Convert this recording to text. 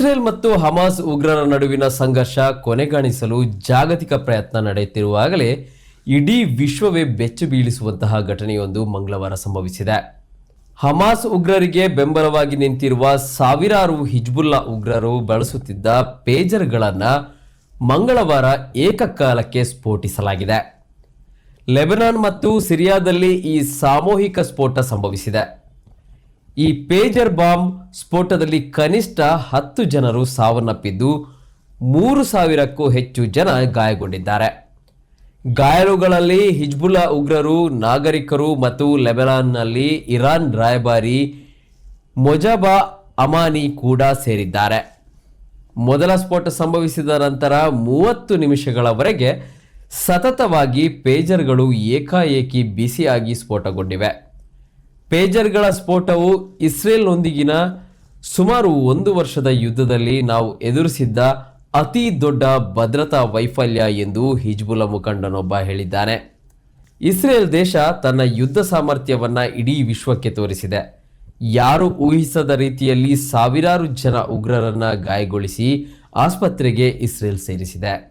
Israel ಮತ್ತು Hamas ಉಗ್ರರ ನಡುವಿನ ಸಂಘರ್ಷ ಕೊನೆಗಾಣಿಸಲು ಜಾಗತಿಕ ಪ್ರಯತ್ನ ನಡೆಯುತ್ತಿರುವಾಗಲೇ ಇಡೀ ವಿಶ್ವವೇ ಬೆಚ್ಚು ಬೀಳಿಸುವಂತಹ ಘಟನೆಯೊಂದು ಮಂಗಳವಾರ ಸಂಭವಿಸಿದೆ. ಹಮಾಸ್ ಉಗ್ರರಿಗೆ ಬೆಂಬಲವಾಗಿ ನಿಂತಿರುವ ಸಾವಿರಾರು ಹಿಜ್ಬುಲ್ಲಾ ಉಗ್ರರು ಬಳಸುತ್ತಿದ್ದ ಪೇಜರ್ಗಳನ್ನು ಮಂಗಳವಾರ ಏಕಕಾಲಕ್ಕೆ ಸ್ಫೋಟಿಸಲಾಗಿದೆ. ಲೆಬನಾನ್ ಮತ್ತು ಸಿರಿಯಾದಲ್ಲಿ ಈ ಸಾಮೂಹಿಕ ಸ್ಫೋಟ ಸಂಭವಿಸಿದೆ. ಈ ಪೇಜರ್ ಬಾಂಬ್ ಸ್ಫೋಟದಲ್ಲಿ ಕನಿಷ್ಠ ಹತ್ತು ಜನರು ಸಾವನ್ನಪ್ಪಿದ್ದು ಮೂರು ಸಾವಿರಕ್ಕೂ ಹೆಚ್ಚು ಜನ ಗಾಯಗೊಂಡಿದ್ದಾರೆ. ಗಾಯಾಳುಗಳಲ್ಲಿ ಹಿಜ್ಬುಲ್ಲಾ ಉಗ್ರರು, ನಾಗರಿಕರು ಮತ್ತು ಲೆಬನಾನ್ನಲ್ಲಿ ಇರಾನ್ ರಾಯಭಾರಿ ಮೊಜಾಬಾ ಅಮಾನಿ ಕೂಡ ಸೇರಿದ್ದಾರೆ. ಮೊದಲ ಸ್ಫೋಟ ಸಂಭವಿಸಿದ ನಂತರ ಮೂವತ್ತು ನಿಮಿಷಗಳವರೆಗೆ ಸತತವಾಗಿ ಪೇಜರ್ಗಳು ಏಕಾಏಕಿ ಬಿಸಿಯಾಗಿ ಸ್ಫೋಟಗೊಂಡಿವೆ. ಪೇಜರ್ಗಳ ಸ್ಫೋಟವು ಇಸ್ರೇಲ್ನೊಂದಿಗಿನ ಸುಮಾರು ಒಂದು ವರ್ಷದ ಯುದ್ಧದಲ್ಲಿ ನಾವು ಎದುರಿಸಿದ್ದ ಅತಿ ದೊಡ್ಡ ಭದ್ರತಾ ವೈಫಲ್ಯ ಎಂದು ಹಿಜ್ಬುಲ ಮುಖಂಡನೊಬ್ಬ ಹೇಳಿದ್ದಾನೆ. ಇಸ್ರೇಲ್ ದೇಶ ತನ್ನ ಯುದ್ಧ ಸಾಮರ್ಥ್ಯವನ್ನ ಇಡೀ ವಿಶ್ವಕ್ಕೆ ತೋರಿಸಿದೆ. ಯಾರು ಊಹಿಸದ ರೀತಿಯಲ್ಲಿ ಸಾವಿರಾರು ಜನ ಉಗ್ರರನ್ನ ಗಾಯಗೊಳಿಸಿ ಆಸ್ಪತ್ರೆಗೆ ಇಸ್ರೇಲ್ ಸೇರಿಸಿದೆ.